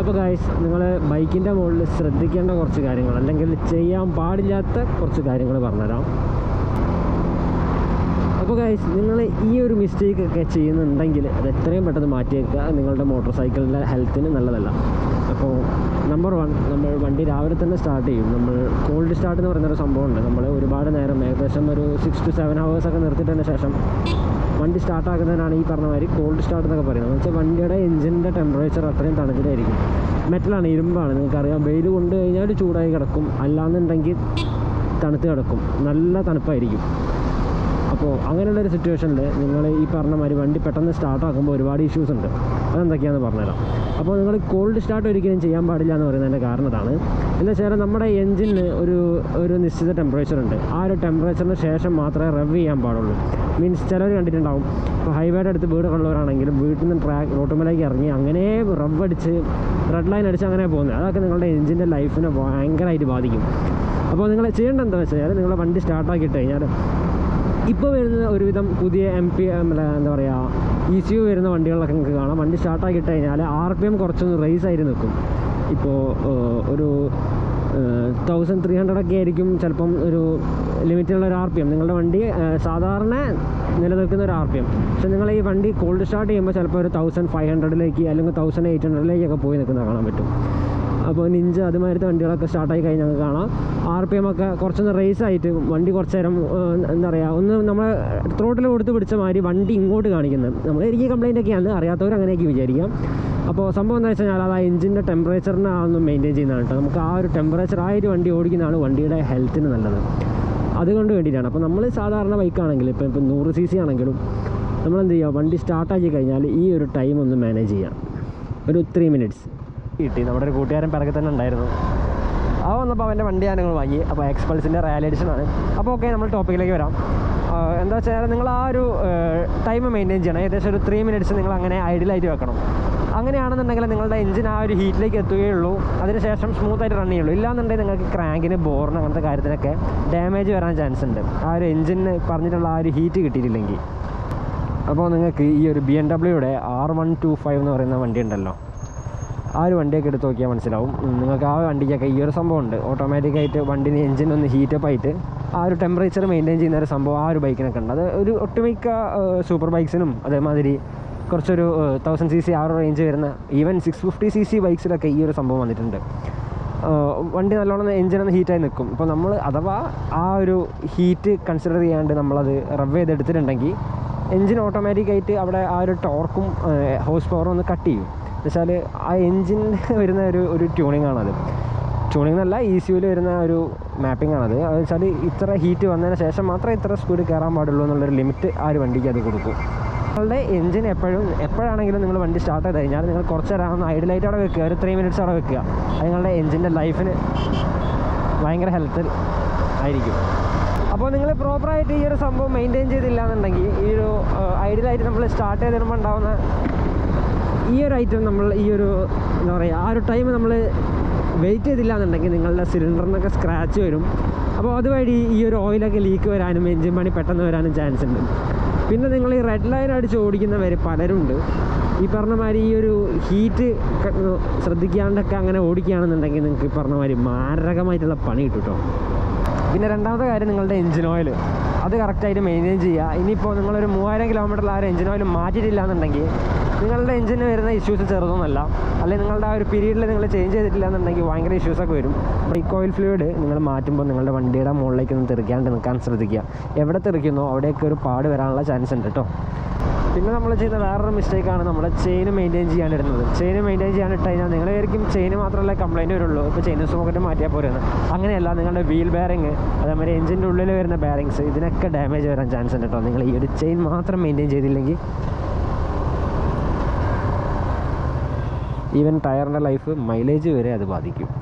അപ്പോൾ ഗായ്സ് നിങ്ങൾ ബൈക്കിന്റെ മുകളിൽ ശ്രദ്ധിക്കേണ്ട കുറച്ച് കാര്യങ്ങൾ അല്ലെങ്കിൽ ചെയ്യാൻ പാടില്ലാത്ത കുറച്ച് കാര്യങ്ങൾ പറഞ്ഞുതരാം. അപ്പോൾ ഗായ്സ് നിങ്ങൾ ഈ ഒരു മിസ്റ്റേക്ക് ഒക്കെ ചെയ്യുന്നുണ്ടെങ്കിൽ അത് എത്രയും പെട്ടെന്ന് മാറ്റിയേക്കുക. നിങ്ങളുടെ മോട്ടോർ സൈക്കിളിന്റെ ഹെൽത്തിന് നല്ലതല്ല. അപ്പോൾ നമ്പർ വൺ നമ്മൾ വണ്ടി രാവിലെ തന്നെ സ്റ്റാർട്ട് ചെയ്യും. നമ്മൾ കോൾഡ് സ്റ്റാർട്ട് എന്ന് പറയുന്നൊരു സംഭവമുണ്ട്. നമ്മൾ ഒരുപാട് നേരം ഏകദേശം ഒരു സിക്സ് ടു സെവൻ ഹവേഴ്സ് ഒക്കെ നിർത്തിയിട്ടതിന് ശേഷം വണ്ടി സ്റ്റാർട്ടാക്കുന്നതിനാണ് ഈ പറഞ്ഞ മാതിരി കോൾഡ് സ്റ്റാർട്ട് എന്നൊക്കെ പറയുന്നത്. എന്ന് വെച്ചാൽ വണ്ടിയുടെ എഞ്ചിന്റെ ടെമ്പറേച്ചർ അത്രയും തണുത്തിട്ടായിരിക്കും. മെറ്റലാണ് ഇരുമ്പാണ്. നിങ്ങൾക്കറിയാം വെയിൽ കൊണ്ട് കഴിഞ്ഞാൽ ചൂടായി കിടക്കും. അല്ലാന്നുണ്ടെങ്കിൽ തണുത്ത് കിടക്കും. നല്ല തണുപ്പായിരിക്കും. അപ്പോൾ അങ്ങനെയുള്ളൊരു സിറ്റുവേഷനിൽ നിങ്ങൾ ഈ പറഞ്ഞ മാതിരി വണ്ടി പെട്ടെന്ന് സ്റ്റാർട്ടാക്കുമ്പോൾ ഒരുപാട് ഇഷ്യൂസ് ഉണ്ട്. അതെന്തൊക്കെയാണെന്ന് പറഞ്ഞുതരാം. അപ്പോൾ നിങ്ങൾ കോൾഡ് സ്റ്റാർട്ട് ഒരിക്കലും ചെയ്യാൻ പാടില്ല എന്ന് പറയുന്നതിന്റെ കാരണതാണ് എന്ന് വെച്ചാൽ നമ്മുടെ എഞ്ചിന് ഒരു ഒരു നിശ്ചിത ടെമ്പറേച്ചർ ഉണ്ട്. ആ ഒരു ടെമ്പറേച്ചറിന് ശേഷം മാത്രമേ റവ് ചെയ്യാൻ പാടുള്ളൂ. മീൻസ് ചിലർ കണ്ടിട്ടുണ്ടാവും ഇപ്പോൾ ഹൈവേയുടെ അടുത്ത് വീടുകളുള്ളവരാണെങ്കിലും വീട്ടിൽ നിന്ന് ട്രാക്ക് റോട്ടുമലേക്ക് ഇറങ്ങി അങ്ങനെ റവ് അടിച്ച് റെഡ് ലൈൻ അടിച്ച് അങ്ങനെ പോകുന്നത്. അതൊക്കെ നിങ്ങളുടെ എഞ്ചിന്റെ ലൈഫിനെ ഭയങ്കരമായിട്ട് ബാധിക്കും. അപ്പോൾ നിങ്ങൾ ചെയ്യേണ്ടത് എന്താ വെച്ച് കഴിഞ്ഞാൽ നിങ്ങളുടെ വണ്ടി സ്റ്റാർട്ടാക്കിയിട്ട് കഴിഞ്ഞാൽ ഇപ്പോൾ വരുന്ന ഒരുവിധം പുതിയ എം പി എന്താ പറയുക ഇ സി യു വരുന്ന വണ്ടികളിലൊക്കെ നിങ്ങൾക്ക് കാണാം. വണ്ടി സ്റ്റാർട്ടാക്കിയിട്ട് കഴിഞ്ഞാൽ ആർ പി എം കുറച്ചൊന്ന് റേസ് ആയിട്ട് നിൽക്കും. ഇപ്പോൾ ഒരു തൗസൻഡ് ത്രീ ഹൺഡ്രഡ് ഒക്കെ ആയിരിക്കും ചിലപ്പം ഒരു ലിമിറ്റുള്ള ഒരു ആർ പി എം നിങ്ങളുടെ വണ്ടി സാധാരണ നിലനിൽക്കുന്ന ഒരു ആർ പി എം പക്ഷെ നിങ്ങൾ ഈ വണ്ടി കോൾഡ് സ്റ്റാർട്ട് ചെയ്യുമ്പോൾ ചിലപ്പോൾ ഒരു തൗസൻഡ് ഫൈവ് ഹൺഡ്രഡിലേക്ക് അല്ലെങ്കിൽ തൗസൻഡ് എയ്റ്റ് ഹൺഡ്രഡിലേക്കൊക്കെ പോയി നിൽക്കുന്നത് കാണാൻ പറ്റും. അപ്പോൾ നിഞ്ച് അതുമാതിരത്തെ വണ്ടികളൊക്കെ സ്റ്റാർട്ടായി കഴിഞ്ഞാൽ നമുക്ക് കാണാം. ആർ പി എം ഒക്കെ കുറച്ചൊന്ന് റേസ് ആയിട്ട് വണ്ടി കുറച്ച് നേരം എന്താ പറയുക ഒന്ന് നമ്മൾ ത്രോട്ടിൽ കൊടുത്ത് പിടിച്ച മാതിരി വണ്ടി ഇങ്ങോട്ട് കാണിക്കുന്നത്. നമ്മൾ എനിക്ക് കംപ്ലയിന്റ് ഒക്കെയാണ് അറിയാത്തവർ അങ്ങനെയൊക്കെ വിചാരിക്കാം. അപ്പോൾ സംഭവം എന്താ വെച്ച് കഴിഞ്ഞാൽ അത് ആ എഞ്ചിന്റെ ടെമ്പറേച്ചറിനെ ഒന്ന് മെയിന്റെയിൻ ചെയ്യുന്നതാണ് കേട്ടോ. നമുക്ക് ആ ഒരു ടെമ്പറേച്ചർ ആ ഒരു വണ്ടി ഓടിക്കുന്നതാണ് വണ്ടിയുടെ ഹെൽത്തിന് നല്ലത്. അതുകൊണ്ട് വേണ്ടിയിട്ടാണ്. അപ്പോൾ നമ്മൾ സാധാരണ ബൈക്കാണെങ്കിൽ ഇപ്പോൾ ഇപ്പോൾ നൂറ് സി സി ആണെങ്കിലും നമ്മൾ എന്ത് ചെയ്യുക? വണ്ടി സ്റ്റാർട്ടാക്കി കഴിഞ്ഞാൽ ഈ ഒരു ടൈം ഒന്ന് മാനേജ് ചെയ്യാം. ഒരു ത്രീ മിനിറ്റ്സ് കിട്ടി. നമ്മുടെ ഒരു കൂട്ടുകാരൻ പിറകെ തന്നെ ഉണ്ടായിരുന്നു. ആ വന്നപ്പോൾ അവന്റെ വണ്ടി ഞാൻ വാങ്ങി. അപ്പോൾ എക്സ്പൾസിന്റെ റയൽ എഡിഷനാണ് അപ്പോൾ ഓക്കെ നമ്മൾ ടോപ്പിക്കിലേക്ക് വരാം. എന്താ വെച്ചാൽ നിങ്ങൾ ആ ഒരു ടൈം മെയിന്റെയിൻ ചെയ്യണം. ഏകദേശം ഒരു ത്രീ മിനിറ്റ്സ് നിങ്ങൾ അങ്ങനെ ഐഡിയലായിട്ട് വെക്കണം. അങ്ങനെയാണെന്നുണ്ടെങ്കിൽ നിങ്ങളുടെ എഞ്ചിൻ ആ ഒരു ഹീറ്റിലേക്ക് എത്തുകയുള്ളൂ. അതിനുശേഷം സ്മൂത്തായിട്ട് റൺ ചെയ്യുള്ളൂ. ഇല്ലാന്നുണ്ടെങ്കിൽ നിങ്ങൾക്ക് ക്രാങ്കിന് ബോറിന് അങ്ങനത്തെ കാര്യത്തിനൊക്കെ ഡാമേജ് വരാൻ ചാൻസ് ഉണ്ട്. ആ ഒരു എഞ്ചിന് പറഞ്ഞിട്ടുള്ള ആ ഒരു ഹീറ്റ് കിട്ടിയിട്ടില്ലെങ്കിൽ. അപ്പോൾ നിങ്ങൾക്ക് ഈ ഒരു ബി എം ഡബ്ല്യൂയുടെ ആർ വൺ ടു ഫൈവ് എന്ന് പറയുന്ന വണ്ടി ഉണ്ടല്ലോ. ആ ഒരു വണ്ടിയൊക്കെ എടുത്ത് നോക്കിയാൽ മനസ്സിലാവും. നിങ്ങൾക്ക് ആ വണ്ടിക്കൊക്കെ ഈ ഒരു സംഭവമുണ്ട്. ഓട്ടോമാറ്റിക്കായിട്ട് വണ്ടിന് എഞ്ചിൻ ഒന്ന് ഹീറ്റപ്പ് ആയിട്ട് ആ ഒരു ടെമ്പറേച്ചർ മെയിന്റെയിൻ ചെയ്യുന്ന ഒരു സംഭവം ആ ഒരു ബൈക്കിനൊക്കെ ഉണ്ട് അത് ഒരു ഒട്ടുമിക്ക സൂപ്പർ ബൈക്സിനും അതേമാതിരി കുറച്ചൊരു തൗസൻഡ് സി സി ആ ഒരു റേഞ്ച് വരുന്ന even six fifty C C ബൈക്സിലൊക്കെ ഈ ഒരു സംഭവം വന്നിട്ടുണ്ട്. വണ്ടി നല്ലോണം എഞ്ചിനൊന്ന് ഹീറ്റായി നിൽക്കും. ഇപ്പോൾ നമ്മൾ അഥവാ ആ ഒരു ഹീറ്റ് കൺസിഡർ ചെയ്യാണ്ട് നമ്മളത് റവ് ചെയ്തെടുത്തിട്ടുണ്ടെങ്കിൽ എഞ്ചിൻ ഓട്ടോമാറ്റിക്കായിട്ട് അവിടെ ആ ഒരു ടോർക്കും ഹോഴ്സ് പവറും ഒന്ന് കട്ട് ചെയ്യും. എന്നുവെച്ചാൽ ആ എൻജിൻ വരുന്ന ഒരു ഒരു ട്യൂണിംഗ് ആണത്. ട്യൂണിംഗ് എന്നല്ല ഇ സിയിൽ വരുന്ന ഒരു മാപ്പിംഗ് ആണത്. അത് വെച്ചാൽ ഇത്ര ഹീറ്റ് വന്നതിന് ശേഷം മാത്രമേ ഇത്ര സ്പീഡ് കയറാൻ പാടുള്ളൂ എന്നുള്ളൊരു ലിമിറ്റ് ആ ഒരു വണ്ടിക്ക് അത് കൊടുക്കും. നിങ്ങളുടെ എഞ്ചിൻ എപ്പോഴും എപ്പോഴാണെങ്കിലും നിങ്ങൾ വണ്ടി സ്റ്റാർട്ട് ചെയ്ത് കഴിഞ്ഞാൽ നിങ്ങൾ കുറച്ച് നേരം ഒന്ന് ഐഡിയലായിട്ട് അവിടെ വെക്കുക. ഒരു ത്രീ മിനിറ്റ്സ് അവിടെ വെക്കുക. അത് നിങ്ങളുടെ എഞ്ചിന്റെ ലൈഫിന് ഭയങ്കര ഹെൽത്ത് ആയിരിക്കും. അപ്പോൾ നിങ്ങൾ പ്രോപ്പറായിട്ട് ഈ ഒരു സംഭവം മെയിന്റെയിൻ ചെയ്തില്ല എന്നുണ്ടെങ്കിൽ ഈ ഒരു ഐഡിയലായിട്ട് നമ്മൾ സ്റ്റാർട്ട് ചെയ്ത് വരുമ്പോൾ ഉണ്ടാവുന്ന ഈ ഒരു ഐറ്റം നമ്മൾ ഈ ഒരു എന്താ പറയുക ആ ഒരു ടൈം നമ്മൾ വെയിറ്റ് ചെയ്തില്ല എന്നുണ്ടെങ്കിൽ നിങ്ങളുടെ സിലിണ്ടറിനൊക്കെ സ്ക്രാച്ച് വരും. അപ്പോൾ അതുവഴി ഈ ഒരു ഓയിലൊക്കെ ലീക്ക് വരാനും എഞ്ചിൻ പണി പെട്ടെന്ന് വരാനും ചാൻസ് ഉണ്ട്. പിന്നെ നിങ്ങൾ ഈ റെഡ് ലൈൻ അടിച്ച് ഓടിക്കുന്നവർ പലരുണ്ട്. ഈ പറഞ്ഞ മാതിരി ഈ ഒരു ഹീറ്റ് ശ്രദ്ധിക്കാണ്ടൊക്കെ അങ്ങനെ ഓടിക്കുകയാണെന്നുണ്ടെങ്കിൽ നിങ്ങൾക്ക് ഈ പറഞ്ഞ മാതിരി മാരകമായിട്ടുള്ള പണി കിട്ടും കേട്ടോ പിന്നെ രണ്ടാമത്തെ കാര്യം നിങ്ങളുടെ എഞ്ചിൻ ഓയിൽ അത് കറക്റ്റായിട്ട് മെയിന്റെയിൻ ചെയ്യുക. ഇനിയിപ്പോൾ നിങ്ങളൊരു മൂവായിരം കിലോമീറ്ററിൽ ആ ഒരു എഞ്ചിൻ ഓയിൽ മാറ്റിയിട്ടില്ല എന്നുണ്ടെങ്കിൽ നിങ്ങളുടെ എഞ്ചിന് വരുന്ന ഇഷ്യൂസ് ചെറുതൊന്നുമല്ല അല്ലെങ്കിൽ നിങ്ങളുടെ ആ ഒരു പീരീഡിൽ നിങ്ങൾ ചേഞ്ച് ചെയ്തിട്ടില്ല എന്നുണ്ടെങ്കിൽ ഭയങ്കര ഇഷ്യൂസൊക്കെ വരും. ബ്രേക്ക് ഓയിൽ ഫ്ലൂയിഡ് നിങ്ങൾ മാറ്റുമ്പോൾ നിങ്ങളുടെ വണ്ടിയുടെ മുകളിലേക്ക് ഒന്ന് തെറിക്കാണ്ട് നിൽക്കാൻ ശ്രദ്ധിക്കുക. എവിടെ തെറിക്കുന്നോ അവിടെയൊക്കെ ഒരു പാട് വരാനുള്ള ചാൻസ് ഉണ്ട് കേട്ടോ പിന്നെ നമ്മൾ ചെയ്യുന്ന വേറൊരു മിസ്റ്റേക്കാണ് നമ്മൾ ചെയിൻ മെയിന്റെയിൻ ചെയ്യാനിടുന്നത് ചെയിൻ മെയിന്റെയിൻ ചെയ്യാനിട്ട് കഴിഞ്ഞാൽ നിങ്ങളായിരിക്കും ചെയിൻ മാത്രമല്ല കംപ്ലൈന്റ് വരുള്ളൂ. ഇപ്പോൾ ചെയിൻ സോക്കറ്റ് മാറ്റിയാൽ പോരുന്നത് അങ്ങനെയല്ല നിങ്ങളുടെ വീൽ ബെയറിങ് അതേമാതിരി എഞ്ചിന്റെ ഉള്ളിൽ വരുന്ന ബെയറിങ്സ് ഇതിനൊക്കെ ഡാമേജ് വരാൻ ചാൻസ് ഉണ്ട് കേട്ടോ നിങ്ങൾ ഈ ഒരു ചെയിൻ മാത്രം മെയിന്റെയിൻ ചെയ്തില്ലെങ്കിൽ ഈവൻ ടയറിന്റെ ലൈഫ് മൈലേജ് വരെ അത് ബാധിക്കും.